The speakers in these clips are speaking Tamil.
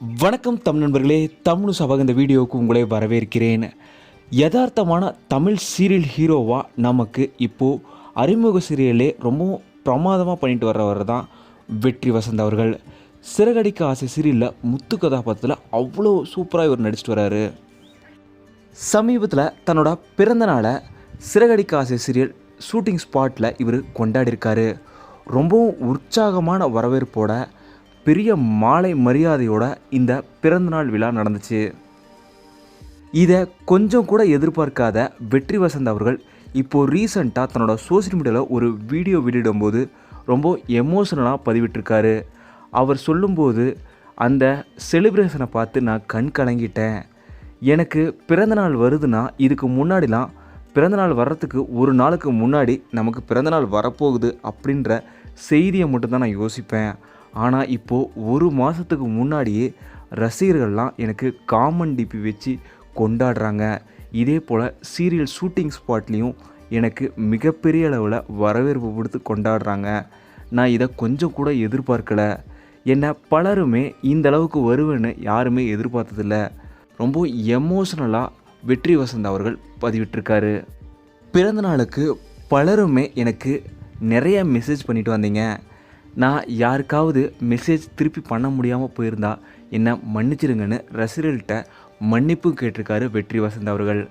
வணக்கம் தமிழ் நண்பர்களே தமிழ் சபக இந்த வீடியோவுக்கு உங்களை வரவேற்கிறேன். யதார்த்தமான தமிழ் சீரியல் ஹீரோவாக நமக்கு இப்போது அறிமுக சீரியலே ரொம்பவும் பிரமாதமாக பண்ணிட்டு வர்றவர் தான் வெற்றி வசந்த் அவர்கள். சிறகடிக்க ஆசை சீரியலில் முத்து கதாபாத்திரத்தில் அவ்வளோ சூப்பராக இவர் நடிச்சிட்டு வர்றாரு. சமீபத்தில் தன்னோட பிறந்த நாளை சிறகடிக்க ஆசை சீரியல் ஷூட்டிங் ஸ்பாட்டில் இவர் கொண்டாடியிருக்காரு. ரொம்பவும் உற்சாகமான வரவேற்போட பெரிய மாலை மரியாதையோட இந்த பிறந்தநாள் விழா நடந்துச்சு. இதை கொஞ்சம் கூட எதிர்பார்க்காத வெற்றி வசந்த் அவர்கள் இப்போது ரீசண்டாக தன்னோட சோஷியல் மீடியாவில் ஒரு வீடியோ வெளியிடும்போது ரொம்ப எமோஷனலாக பதிவிட்டிருக்காரு. அவர் சொல்லும்போது அந்த செலிப்ரேஷனை பார்த்து நான் கண் கலங்கிட்டேன். எனக்கு பிறந்தநாள் வருதுன்னா இதுக்கு முன்னாடிலாம் பிறந்தநாள் வர்றதுக்கு ஒரு நாளுக்கு முன்னாடி நமக்கு பிறந்தநாள் வரப்போகுது அப்படின்ற செய்தியை மட்டும்தான் நான் யோசிப்பேன். ஆனால் இப்போது ஒரு மாதத்துக்கு முன்னாடியே ரசிகர்கள்லாம் எனக்கு காமன் டிபி வச்சு கொண்டாடுறாங்க. இதே போல் சீரியல் ஷூட்டிங் ஸ்பாட்லேயும் எனக்கு மிகப்பெரிய அளவில் வரவேற்பு கொடுத்து கொண்டாடுறாங்க. நான் இதை கொஞ்சம் கூட எதிர்பார்க்கலை. என்னை பலருமே இந்த அளவுக்கு வருவேன்னு யாருமே எதிர்பார்த்ததில்ல. ரொம்ப எமோஷ்னலாக வெற்றி வசந்த் அவர்கள் பதிவிட்டிருக்காரு. பிறந்த நாளுக்கு பலருமே எனக்கு நிறைய மெசேஜ் பண்ணிட்டு வந்தீங்க. நான் யாருக்காவது மெசேஜ் திருப்பி பண்ண முடியாமல் போயிருந்தா என்னை மன்னிச்சிடுங்கன்னு ரசிகர்கள்ட்ட மன்னிப்பு கேட்டிருக்காரு வெற்றி வசந்த் அவர்கள்.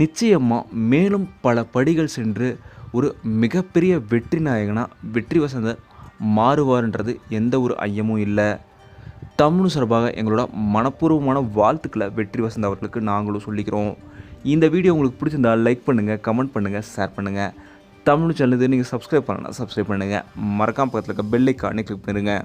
நிச்சயமாக மேலும் பல படிகள் சென்று ஒரு மிகப்பெரிய வெற்றி நாயகனாக வெற்றி வசந்தர் மாறுவார்ன்றது எந்த ஒரு ஐயமும் இல்லை. தமிழ் சார்பாக எங்களோட மனப்பூர்வமான வாழ்த்துக்களை வெற்றி வசந்த் அவர்களுக்கு நாங்களும் சொல்லிக்கிறோம். இந்த வீடியோ உங்களுக்கு பிடிச்சிருந்தா லைக் பண்ணுங்கள் கமெண்ட் பண்ணுங்கள் ஷேர் பண்ணுங்கள் தமிழ் சேனல் நீங்கள் சப்ஸ்கிரைப் பண்ணலாம் சப்ஸ்கிரைப் பண்ணுங்கள் மறக்காம பக்கத்தில் இருக்க பெல் ஐக்கானே கிளிக் பண்ணுங்கள்